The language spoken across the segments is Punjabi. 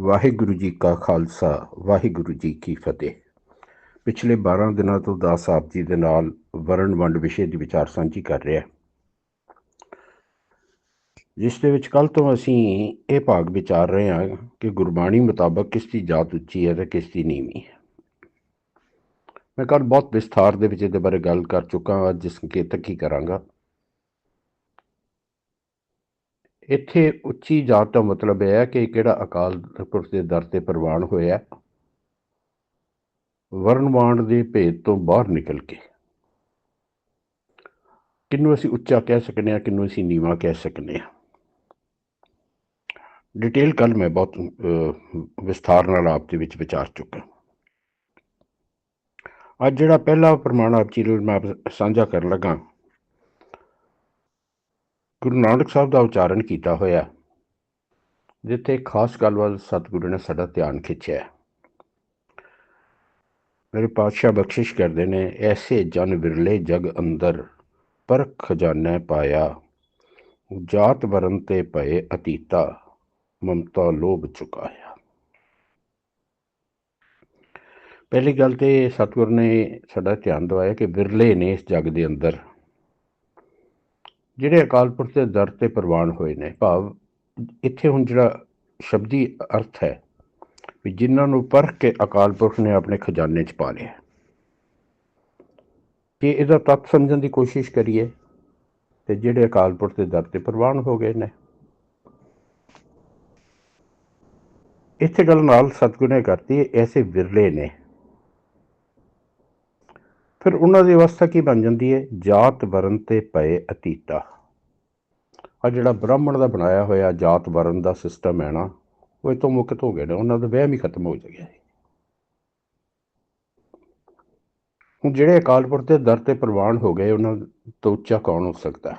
ਵਾਹਿਗੁਰੂ ਜੀ ਕਾ ਖਾਲਸਾ, ਵਾਹਿਗੁਰੂ ਜੀ ਕੀ ਫਤਿਹ। ਪਿਛਲੇ 12 ਦਿਨਾਂ ਤੋਂ ਦਾਸ ਸਾਹਿਬ ਜੀ ਦੇ ਨਾਲ ਵਰਣ ਵੰਡ ਵਿਸ਼ੇ ਦੀ ਵਿਚਾਰ ਸਾਂਝੀ ਕਰ ਰਿਹਾ ਜਿਸ ਦੇ ਵਿੱਚ ਕੱਲ ਤੋਂ ਅਸੀਂ ਇਹ ਭਾਗ ਵਿਚਾਰ ਰਹੇ ਹਾਂ ਕਿ ਗੁਰਬਾਣੀ ਮੁਤਾਬਕ ਕਿਸ ਦੀ ਜਾਤ ਉੱਚੀ ਹੈ ਤੇ ਕਿਸ ਦੀ ਨੀਵੀਂ ਹੈ। ਮੈਂ ਕੱਲ ਬਹੁਤ ਵਿਸਥਾਰ ਦੇ ਵਿੱਚ ਇਹਦੇ ਬਾਰੇ ਗੱਲ ਕਰ ਚੁੱਕਾ ਹਾਂ, ਅੱਜ ਸੰਕੇਤਕ ਹੀ ਕਰਾਂਗਾ। ਇੱਥੇ ਉੱਚੀ ਜਾਤ ਦਾ ਮਤਲਬ ਇਹ ਹੈ ਕਿ ਕਿਹੜਾ ਅਕਾਲ ਪੁਰਖ ਦੇ ਦਰ ਤੇ ਪ੍ਰਵਾਨ ਹੋਇਆ ਵਰਨਵਾਂਡ ਦੇ ਭੇਦ ਤੋਂ ਬਾਹਰ ਨਿਕਲ ਕੇ। ਕਿੰਨੂੰ ਅਸੀਂ ਉੱਚਾ ਕਹਿ ਸਕਨੇ ਆ ਕਿੰਨੂੰ ਅਸੀਂ ਨੀਵਾ ਕਹਿ ਸਕਨੇ ਆ ਡਿਟੇਲ ਕੱਲ ਮੈਂ ਬਹੁਤ ਵਿਸਥਾਰ ਨਾਲ ਆਪ ਦੇ ਵਿੱਚ ਵਿਚਾਰ ਚੁੱਕਾ ਅੱਜ ਜਿਹੜਾ ਪਹਿਲਾ ਪ੍ਰਮਾਣ ਆਪ ਜੀ ਨਾਲ ਮੈਂ ਸਾਂਝਾ ਕਰਨ ਲੱਗਾ ਗੁਰੂ ਨਾਨਕ ਸਾਹਿਬ ਦਾ ਉਚਾਰਨ ਕੀਤਾ ਹੋਇਆ ਜਿੱਥੇ ਖਾਸ ਗੱਲ ਵੱਲ ਸਤਿਗੁਰੂ ਨੇ ਸਾਡਾ ਧਿਆਨ ਖਿੱਚਿਆ ਮੇਰੇ ਪਾਤਸ਼ਾਹ ਬਖਸ਼ਿਸ਼ ਕਰਦੇ ਨੇ, ਐਸੇ ਜਨ ਵਿਰਲੇ ਜਗ ਅੰਦਰ ਪਰ ਖਜ਼ਾਨਾ ਪਾਇਆ, ਜਾਤ ਵਰਨ ਤੇ ਭਏ ਅਤੀਤਾ, ਮਮਤਾ ਲੋਭ ਚੁਕਾਇਆ। ਪਹਿਲੀ ਗੱਲ ਤੇ ਸਤਿਗੁਰ ਨੇ ਸਾਡਾ ਧਿਆਨ ਦਵਾਇਆ ਕਿ ਵਿਰਲੇ ਨੇ ਇਸ ਜਗ ਦੇ ਅੰਦਰ ਜਿਹੜੇ ਅਕਾਲ ਪੁਰਖ ਦੇ ਦਰ ਤੇ ਪ੍ਰਵਾਨ ਹੋਏ ਨੇ, ਭਾਵ ਇੱਥੇ ਹੁਣ ਜਿਹੜਾ ਸ਼ਬਦੀ ਅਰਥ ਹੈ ਵੀ ਜਿਨ੍ਹਾਂ ਨੂੰ ਪਰਖ ਕੇ ਅਕਾਲ ਪੁਰਖ ਨੇ ਆਪਣੇ ਖਜ਼ਾਨੇ 'ਚ ਪਾ ਲਿਆ। ਕਿ ਇਹਦਾ ਤੱਤ ਸਮਝਣ ਦੀ ਕੋਸ਼ਿਸ਼ ਕਰੀਏ, ਤੇ ਜਿਹੜੇ ਅਕਾਲ ਪੁਰਖ ਦੇ ਦਰ ਤੇ ਪ੍ਰਵਾਨ ਹੋ ਗਏ ਨੇ। ਇੱਥੇ ਗੱਲ ਨਾਲ ਸਤਿਗੁਰ ਨੇ ਕਰਤੀ ਐਸੇ ਵਿਰਲੇ ਨੇ ਫਿਰ ਉਹਨਾਂ ਦੀ ਅਵਸਥਾ ਕੀ ਬਣ ਜਾਂਦੀ ਹੈ? ਜਾਤ ਵਰਨ ਤੇ ਪਏ ਅਤੀਤਾ। ਆ ਜਿਹੜਾ ਬ੍ਰਾਹਮਣ ਦਾ ਬਣਾਇਆ ਹੋਇਆ ਜਾਤ ਵਰਨ ਦਾ ਸਿਸਟਮ ਹੈ ਨਾ, ਉਹ ਇਹ ਤੋਂ ਮੁਕਤ ਹੋ ਗਏ ਨੇ, ਉਹਨਾਂ ਦਾ ਵਹਿਮ ਹੀ ਖਤਮ ਹੋ ਗਿਆ ਹੁਣ ਜਿਹੜੇ ਅਕਾਲ ਪੁਰਖ ਦੇ ਦਰ ਤੇ ਪ੍ਰਵਾਨ ਹੋ ਗਏ, ਉਹਨਾਂ ਤੋਂ ਉੱਚਾ ਕੌਣ ਹੋ ਸਕਦਾ ਹੈ?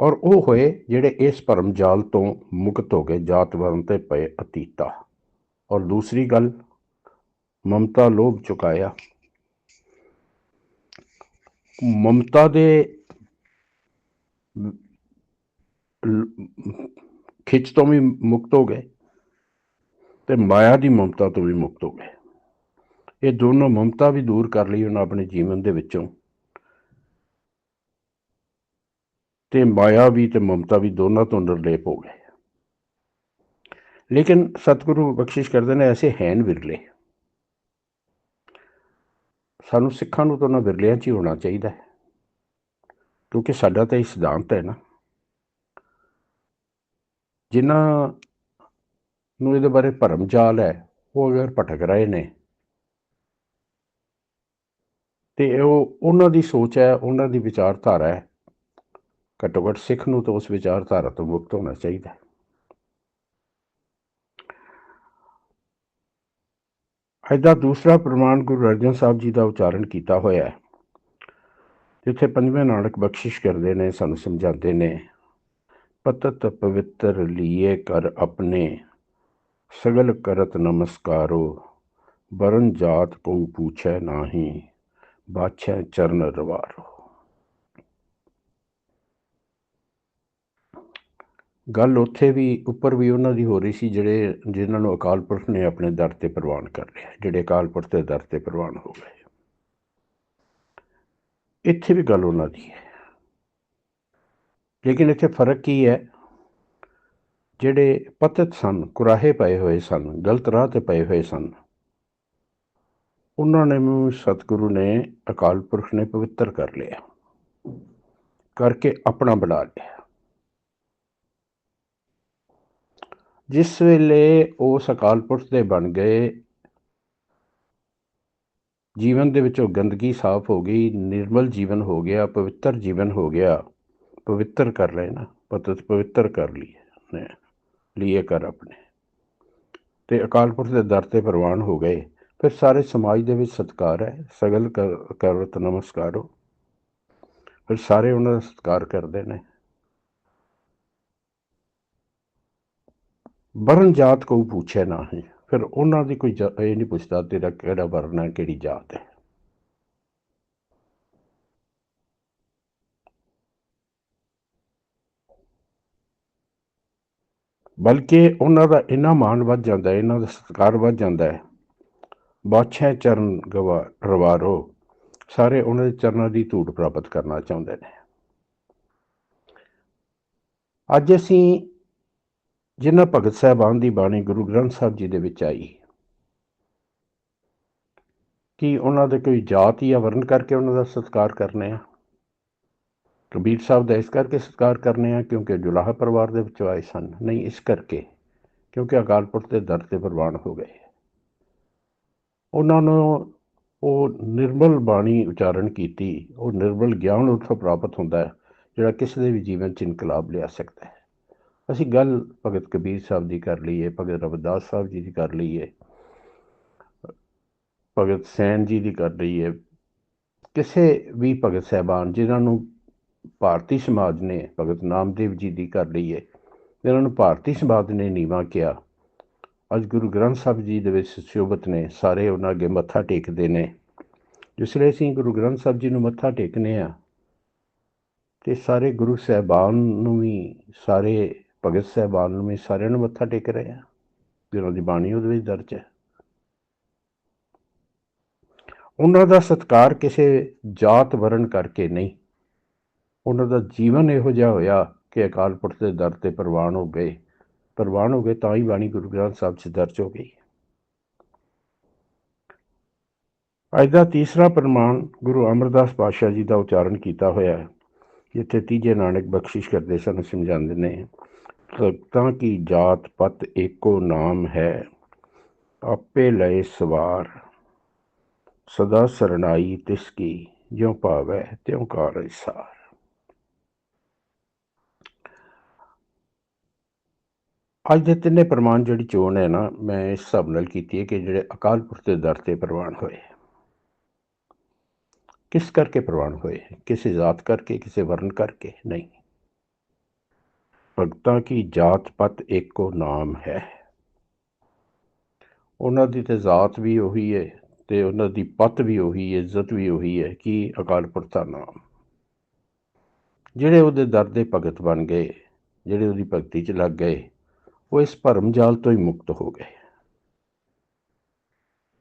ਔਰ ਉਹ ਹੋਏ ਜਿਹੜੇ ਇਸ ਭਰਮ ਜਾਲ ਤੋਂ ਮੁਕਤ ਹੋ ਗਏ, ਜਾਤ ਵਰਨ ਤੇ ਪਏ ਅਤੀਤਾ। ਔਰ ਦੂਸਰੀ ਗੱਲ, ਮਮਤਾ ਲੋਭ ਚੁਕਾਇਆ। ਮਮਤਾ ਦੇ ਖਿੱਚ ਤੋਂ ਵੀ ਮੁਕਤ ਹੋ ਗਏ ਤੇ ਮਾਇਆ ਦੀ ਮਮਤਾ ਤੋਂ ਵੀ ਮੁਕਤ ਹੋ ਗਏ। ਇਹ ਦੋਨੋਂ ਮਮਤਾ ਵੀ ਦੂਰ ਕਰ ਲਈ ਉਹਨਾਂ ਆਪਣੇ ਜੀਵਨ ਦੇ ਵਿੱਚੋਂ। ਤੇ ਮਾਇਆ ਵੀ ਤੇ ਮਮਤਾ ਵੀ ਦੋਨਾਂ ਤੋਂ ਨਿਰਲੇਪ ਹੋ ਗਏ। ਲੇਕਿਨ ਸਤਿਗੁਰੂ ਬਖਸ਼ਿਸ਼ ਕਰਦੇ ਨੇ ਐਸੇ ਹੈਨ ਵਿਰਲੇ। ਸਾਨੂੰ ਸਿੱਖਾਂ ਨੂੰ ਤਾਂ ਉਹਨਾਂ ਵਿਰਲਿਆਂ 'ਚ ਹੀ ਹੋਣਾ ਚਾਹੀਦਾ ਹੈ। ਕਿਉਂਕਿ ਸਾਡਾ ਤਾਂ ਇਹ ਸਿਧਾਂਤ ਹੈ ਨਾ। ਜਿਨ੍ਹਾਂ ਨੂੰ ਇਹਦੇ ਬਾਰੇ ਭਰਮ ਜਾਲ ਹੈ, ਉਹ ਅਗਰ ਭਟਕ ਰਹੇ ਨੇ, ਤੇ ਉਹ ਉਹਨਾਂ ਦੀ ਸੋਚ ਹੈ, ਉਹਨਾਂ ਦੀ ਵਿਚਾਰਧਾਰਾ ਹੈ। ਘੱਟੋ ਘੱਟ ਸਿੱਖ ਨੂੰ ਤਾਂ ਉਸ ਵਿਚਾਰਧਾਰਾ ਤੋਂ ਮੁਕਤ ਹੋਣਾ ਚਾਹੀਦਾ ਹੈ। ਇਹਦਾ ਦੂਸਰਾ ਪ੍ਰਮਾਣ ਗੁਰੂ ਅਰਜਨ ਸਾਹਿਬ ਜੀ ਦਾ ਉਚਾਰਨ ਕੀਤਾ ਹੋਇਆ ਹੈ, ਜਿੱਥੇ ਪੰਜਵੇਂ ਨਾਨਕ ਬਖਸ਼ਿਸ਼ ਕਰਦੇ ਨੇ, ਸਾਨੂੰ ਸਮਝਾਉਂਦੇ ਨੇ, ਪਤਤ ਪਵਿੱਤਰ ਲੀਏ ਕਰ ਆਪਣੇ, ਸਗਲ ਕਰਤ ਨਮਸਕਾਰੋ ਬਰਨ ਜਾਤ ਕੋ ਪੁੱਛੈ ਨਾਹੀ, ਬਾਛੈ ਚਰਨ ਰਵਾਰੋ। ਗੱਲ ਉੱਥੇ ਵੀ, ਉੱਪਰ ਵੀ ਉਹਨਾਂ ਦੀ ਹੋ ਰਹੀ ਸੀ, ਜਿਹੜੇ, ਜਿਨ੍ਹਾਂ ਨੂੰ ਅਕਾਲ ਪੁਰਖ ਨੇ ਆਪਣੇ ਦਰ ਤੇ ਪ੍ਰਵਾਨ ਕਰ ਲਿਆ, ਜਿਹੜੇ ਅਕਾਲ ਪੁਰਖ ਦੇ ਦਰ ਤੇ ਪ੍ਰਵਾਨ ਹੋ ਗਏ। ਇੱਥੇ ਵੀ ਗੱਲ ਉਹਨਾਂ ਦੀ ਹੈ। ਲੇਕਿਨ ਇੱਥੇ ਫ਼ਰਕ ਕੀ ਹੈ? ਜਿਹੜੇ ਪਤਿਤ ਸਨ, ਕੁਰਾਹੇ ਪਏ ਹੋਏ ਸਨ, ਗਲਤ ਰਾਹ ਤੇ ਪਏ ਹੋਏ ਸਨ, ਉਹਨਾਂ ਨੇ ਨੂੰ ਸਤਿਗੁਰੂ ਨੇ ਅਕਾਲ ਪੁਰਖ ਨੇ ਪਵਿੱਤਰ ਕਰ ਲਿਆ, ਕਰਕੇ ਆਪਣਾ ਬਣਾ ਲਿਆ। ਜਿਸ ਵੇਲੇ ਉਸ ਅਕਾਲ ਪੁਰਖ ਦੇ ਬਣ ਗਏ, ਜੀਵਨ ਦੇ ਵਿੱਚੋਂ ਗੰਦਗੀ ਸਾਫ਼ ਹੋ ਗਈ, ਨਿਰਮਲ ਜੀਵਨ ਹੋ ਗਿਆ, ਪਵਿੱਤਰ ਜੀਵਨ ਹੋ ਗਿਆ, ਪਵਿੱਤਰ ਕਰ ਲਏ ਨਾ, ਪਤਤ ਪਵਿੱਤਰ ਕਰ ਲਈ ਨੇ ਲਈ ਕਰ ਆਪਣੇ। ਤੇ ਅਕਾਲ ਪੁਰਖ ਦੇ ਦਰ ਤੇ ਪ੍ਰਵਾਨ ਹੋ ਗਏ। ਫਿਰ ਸਾਰੇ ਸਮਾਜ ਦੇ ਵਿੱਚ ਸਤਕਾਰ ਹੈ, ਸਗਲ ਕਰਤ ਨਮਸਕਾਰੋ। ਫਿਰ ਸਾਰੇ ਉਹਨਾਂ ਦਾ ਸਤਕਾਰ ਕਰਦੇ ਨੇ। ਵਰਨ ਜਾਤ ਕੋਈ ਪੁੱਛੇ ਨਾ ਹੈ ਫਿਰ ਉਹਨਾਂ ਦੀ ਕੋਈ ਇਹ ਨਹੀਂ ਪੁੱਛਦਾ ਤੇਰਾ ਕਿਹੜਾ ਵਰਨ ਹੈ, ਕਿਹੜੀ ਜਾਤ ਹੈ। ਬਲਕਿ ਉਹਨਾਂ ਦਾ ਇੰਨਾ ਮਾਣ ਵੱਧ ਜਾਂਦਾ ਹੈ, ਇਹਨਾਂ ਦਾ ਸਤਿਕਾਰ ਵੱਧ ਜਾਂਦਾ ਹੈ। ਬਾਦਸ਼ਾਹ ਚਰਨ ਗਵਾ, ਰਵਾਰੋ, ਸਾਰੇ ਉਹਨਾਂ ਦੇ ਚਰਨਾਂ ਦੀ ਧੂੜ ਪ੍ਰਾਪਤ ਕਰਨਾ ਚਾਹੁੰਦੇ ਨੇ। ਅੱਜ ਅਸੀਂ ਜਿਨ੍ਹਾਂ ਭਗਤ ਸਾਹਿਬਾਨ ਦੀ ਬਾਣੀ ਗੁਰੂ ਗ੍ਰੰਥ ਸਾਹਿਬ ਜੀ ਦੇ ਵਿੱਚ ਆਈ। ਕਿ ਉਹਨਾਂ ਦੇ ਕੋਈ ਜਾਤ ਜਾਂ ਵਰਨ ਕਰਕੇ ਉਹਨਾਂ ਦਾ ਸਤਿਕਾਰ ਕਰਨੇ ਆ? ਕਬੀਰ ਸਾਹਿਬ ਦਾ ਇਸ ਕਰਕੇ ਸਤਿਕਾਰ ਕਰਨੇ ਆ ਕਿਉਂਕਿ ਜੁਲਾਹ ਪਰਿਵਾਰ ਦੇ ਵਿੱਚੋਂ ਆਏ ਸਨ। ਨਹੀਂ, ਇਸ ਕਰਕੇ, ਕਿਉਂਕਿ ਅਕਾਲ ਪੁਰਖ ਦੇ ਦਰ ਤੇ ਪ੍ਰਵਾਨ ਹੋ ਗਏ। ਉਹਨਾਂ ਨੂੰ ਉਹ ਨਿਰਮਲ ਬਾਣੀ ਉਚਾਰਨ ਕੀਤੀ। ਉਹ ਨਿਰਮਲ ਗਿਆਨ ਉੱਥੋਂ ਪ੍ਰਾਪਤ ਹੁੰਦਾ ਹੈ, ਜਿਹੜਾ ਕਿਸੇ ਦੇ ਵੀ ਜੀਵਨ 'ਚ ਇਨਕਲਾਬ ਲਿਆ ਸਕਦਾ ਹੈ। ਅਸੀਂ ਗੱਲ ਭਗਤ ਕਬੀਰ ਸਾਹਿਬ ਦੀ ਕਰ ਲਈਏ, ਭਗਤ ਰਵਿਦਾਸ ਸਾਹਿਬ ਜੀ ਦੀ ਕਰ ਲਈਏ, ਭਗਤ ਸੈਨ ਜੀ ਦੀ ਕਰ ਲਈਏ, ਕਿਸੇ ਵੀ ਭਗਤ ਸਹਿਬਾਨ ਜਿਨ੍ਹਾਂ ਨੂੰ ਭਾਰਤੀ ਸਮਾਜ ਨੇ ਭਗਤ ਨਾਮਦੇਵ ਜੀ ਦੀ ਕਰ ਲਈਏ, ਜਿਨ੍ਹਾਂ ਨੂੰ ਭਾਰਤੀ ਸਮਾਜ ਨੇ ਨੀਵਾ ਕਿਹਾ, ਅੱਜ ਗੁਰੂ ਗ੍ਰੰਥ ਸਾਹਿਬ ਜੀ ਦੇ ਵਿੱਚ ਸ਼ੋਭਤ ਨੇ, ਸਾਰੇ ਉਹਨਾਂ ਅੱਗੇ ਮੱਥਾ ਟੇਕਦੇ ਨੇ। ਜਿਸ ਲਈ ਅਸੀਂ ਗੁਰੂ ਗ੍ਰੰਥ ਸਾਹਿਬ ਜੀ ਨੂੰ ਮੱਥਾ ਟੇਕਨੇ ਆ, ਤੇ ਸਾਰੇ ਗੁਰੂ ਸਾਹਿਬਾਨ ਨੂੰ ਵੀ, ਸਾਰੇ ਭਗਤ ਸਾਹਿਬਾਨ ਨੂੰ ਵੀ ਸਾਰਿਆਂ ਨੂੰ ਮੱਥਾ ਟੇਕ ਰਹੇ ਆ। ਜਿਹਨਾਂ ਦੀ ਬਾਣੀ ਉਹਦੇ ਵਿੱਚ ਦਰਜ ਹੈ। ਉਹਨਾਂ ਦਾ ਸਤਕਾਰ ਕਿਸੇ ਜਾਤ ਵਰਣ ਕਰਕੇ ਨਹੀਂ। ਉਹਨਾਂ ਦਾ ਜੀਵਨ ਇਹੋ ਜਿਹਾ ਹੋਇਆ ਕਿ ਅਕਾਲ ਪੁਰਖ ਦੇ ਦਰ ਤੇ ਪ੍ਰਵਾਨ ਹੋ ਗਏ। ਪ੍ਰਵਾਨ ਹੋ ਗਏ ਤਾਂ ਹੀ ਬਾਣੀ ਗੁਰੂ ਗ੍ਰੰਥ ਸਾਹਿਬ 'ਚ ਦਰਜ ਹੋ ਗਈ। ਅੱਜ ਦਾ ਤੀਸਰਾ ਪ੍ਰਮਾਣ ਗੁਰੂ ਅਮਰਦਾਸ ਪਾਤਸ਼ਾਹ ਜੀ ਦਾ ਉਚਾਰਨ ਕੀਤਾ ਹੋਇਆ ਹੈ। ਜਿੱਥੇ ਤੀਜੇ ਨਾਨਕ ਬਖਸ਼ਿਸ਼ ਕਰਦੇ ਸਨ, ਸਮਝਾਉਂਦੇ ਨੇ ਭਗਤਾਂ ਕੀ ਜਾਤ ਪਤ ਏਕੋ ਨਾਮ ਹੈ? ਆਪੇ ਲਏ ਸਵਾਰ, ਸਦਾ ਸਰਣਾਈ ਤਿਸ ਕੀ, ਜਿਉ ਭਾਵੈ ਤਿਉ ਕਾਰ ਸਾਰ ਅੱਜ ਦੇ ਤਿੰਨੇ ਪ੍ਰਮਾਣ ਜਿਹੜੀ ਚੋਣ ਹੈ ਨਾ, ਮੈਂ ਇਸ ਹਿਸਾਬ ਨਾਲ ਕੀਤੀ ਹੈ ਕਿ ਜਿਹੜੇ ਅਕਾਲ ਪੁਰਖ ਦੇ ਦਰ ਤੇ ਪ੍ਰਵਾਨ ਹੋਏ ਕਿਸ ਕਰਕੇ ਪ੍ਰਵਾਨ ਹੋਏ ਕਿਸੇ ਜਾਤ ਕਰਕੇ, ਕਿਸੇ ਵਰਨ ਕਰਕੇ? ਨਹੀਂ। ਭਗਤਾਂ ਕੀ ਜਾਤ ਪਤ ਇੱਕੋ ਨਾਮ ਹੈ? ਉਹਨਾਂ ਦੀ ਤੇ ਜਾਤ ਵੀ ਉਹੀ ਹੈ ਤੇ ਉਹਨਾਂ ਦੀ ਪਤ ਵੀ ਉਹੀ ਹੈ ਇੱਜ਼ਤ ਵੀ ਉਹੀ ਹੈ ਕਿ ਅਕਾਲ ਪੁਰਖ ਦਾ ਨਾਮ? ਜਿਹੜੇ ਉਹਦੇ ਦਰ ਦੇ ਭਗਤ ਬਣ ਗਏ, ਜਿਹੜੇ ਉਹਦੀ ਭਗਤੀ 'ਚ ਲੱਗ ਗਏ, ਉਹ ਇਸ ਭਰਮ ਜਾਲ ਤੋਂ ਹੀ ਮੁਕਤ ਹੋ ਗਏ।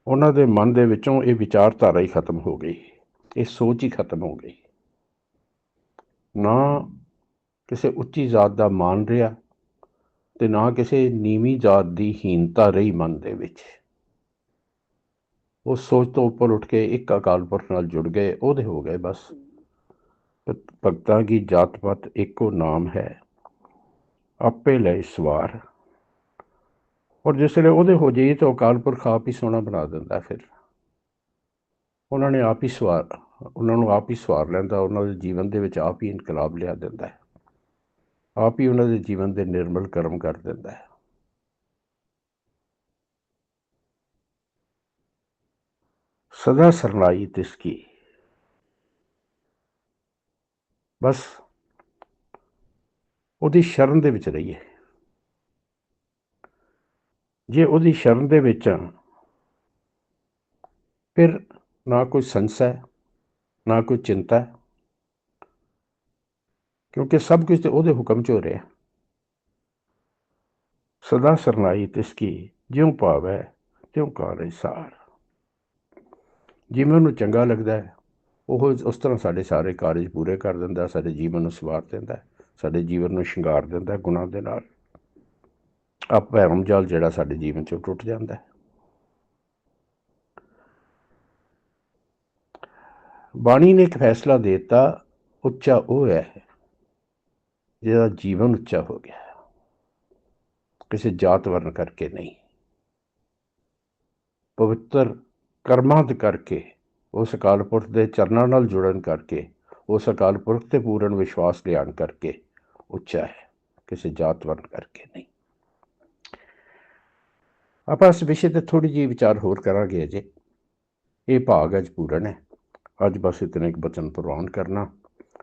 ਉਹਨਾਂ ਦੇ ਮਨ ਦੇ ਵਿੱਚੋਂ ਇਹ ਵਿਚਾਰਧਾਰਾ ਹੀ ਖਤਮ ਹੋ ਗਈ। ਇਹ ਸੋਚ ਹੀ ਖਤਮ ਹੋ ਗਈ। ਨਾ ਕਿਸੇ ਉੱਚੀ ਜਾਤ ਦਾ ਮਾਣ ਰਿਹਾ ਤੇ ਨਾ ਕਿਸੇ ਨੀਵੀਂ ਜਾਤ ਦੀ ਹੀਨਤਾ ਰਹੀ ਮਨ ਦੇ ਵਿੱਚ। ਉਹ ਸੋਚ ਤੋਂ ਉੱਪਰ ਉੱਠ ਕੇ ਇੱਕ ਅਕਾਲ ਪੁਰਖ ਨਾਲ ਜੁੜ ਗਏ, ਉਹਦੇ ਹੋ ਗਏ ਬਸ। ਭਗਤਾਂ ਦੀ ਜਾਤ ਪਤ ਇੱਕੋ ਨਾਮ ਹੈ, ਆਪੇ ਲੈ ਸਵਾਰ। ਔਰ ਜਿਸ ਵੇਲੇ ਉਹਦੇ ਹੋ ਜਾਈਏ ਤਾਂ ਅਕਾਲ ਪੁਰਖ ਆਪ ਹੀ ਸੋਨਾ ਬਣਾ ਦਿੰਦਾ ਫਿਰ। ਉਹਨਾਂ ਨੇ ਆਪ ਹੀ ਸਵਾਰ, ਉਹਨਾਂ ਨੂੰ ਆਪ ਹੀ ਸਵਾਰ ਲੈਂਦਾ, ਉਹਨਾਂ ਦੇ ਜੀਵਨ ਦੇ ਵਿੱਚ ਆਪ ਹੀ ਇਨਕਲਾਬ ਲਿਆ ਦਿੰਦਾ ਹੈ। ਆਪ ਹੀ ਉਹਨਾਂ ਦੇ ਜੀਵਨ ਦੇ ਨਿਰਮਲ ਕਰਮ ਕਰ ਦਿੰਦਾ ਹੈ। ਸਦਾ ਸਰਨਾਈ ਤਿਸ ਬਸ ਉਹਦੀ ਸ਼ਰਨ ਦੇ ਵਿੱਚ ਰਹੀਏ। ਜੇ ਉਹਦੀ ਸ਼ਰਨ ਦੇ ਵਿੱਚ ਆ, ਫਿਰ ਨਾ ਕੋਈ ਸੰਸਾ ਹੈ, ਨਾ ਕੋਈ ਚਿੰਤਾ ਹੈ ਕਿਉਂਕਿ ਸਭ ਕੁਝ ਤੇ ਉਹਦੇ ਹੁਕਮ 'ਚ ਹੋ ਰਿਹਾ। ਸਦਾ ਸਰਨਾਈ ਤਿਸ ਕੀ, ਜਿਉ ਪਾਵੇ ਤਿਉ ਕਾਰੇ ਸਾਰ। ਜਿਵੇਂ ਉਹਨੂੰ ਚੰਗਾ ਲੱਗਦਾ ਹੈ, ਉਹ ਉਸ ਤਰ੍ਹਾਂ ਸਾਡੇ ਸਾਰੇ ਕਾਰਜ ਪੂਰੇ ਕਰ ਦਿੰਦਾ ਸਾਡੇ ਜੀਵਨ ਨੂੰ ਸਵਾਰ ਦਿੰਦਾ ਸਾਡੇ ਜੀਵਨ ਨੂੰ ਸ਼ਿੰਗਾਰ ਦਿੰਦਾ ਗੁਨਾਹ ਦੇ ਨਾਲ। ਆ ਭਰਮ ਜਾਲ ਜਿਹੜਾ ਸਾਡੇ ਜੀਵਨ ਚੋਂ ਟੁੱਟ ਜਾਂਦਾ ਹੈ। ਬਾਣੀ ਨੇ ਇੱਕ ਫੈਸਲਾ ਦਿੱਤਾ, ਉੱਚਾ ਉਹ ਹੈ ਜਿਹਦਾ ਜੀਵਨ ਉੱਚਾ ਹੋ ਗਿਆ। ਕਿਸੇ ਜਾਤ ਵਰਨ ਕਰਕੇ ਨਹੀਂ। ਪਵਿੱਤਰ ਕਰਮਾਂ ਦੇ ਕਰਕੇ ਉਸ ਅਕਾਲ ਪੁਰਖ ਦੇ ਚਰਨਾਂ ਨਾਲ ਜੁੜਨ ਕਰਕੇ ਉਸ ਅਕਾਲ ਪੁਰਖ ਤੇ ਪੂਰਨ ਵਿਸ਼ਵਾਸ ਲਿਆਣ ਕਰਕੇ ਉੱਚਾ ਹੈ। ਕਿਸੇ ਜਾਤ ਵਰਨ ਕਰਕੇ ਨਹੀਂ। ਆਪਾਂ ਇਸ ਵਿਸ਼ੇ ਤੇ ਥੋੜੀ ਜਿਹੀ ਵਿਚਾਰ ਹੋਰ ਕਰਾਂਗੇ ਅਜੇ। ਇਹ ਭਾਗ ਅੱਜ ਪੂਰਨ ਹੈ। ਅੱਜ ਬਸ ਇਤਨੇ ਇੱਕ ਬਚਨ ਪ੍ਰਵਾਨ ਕਰਨਾ।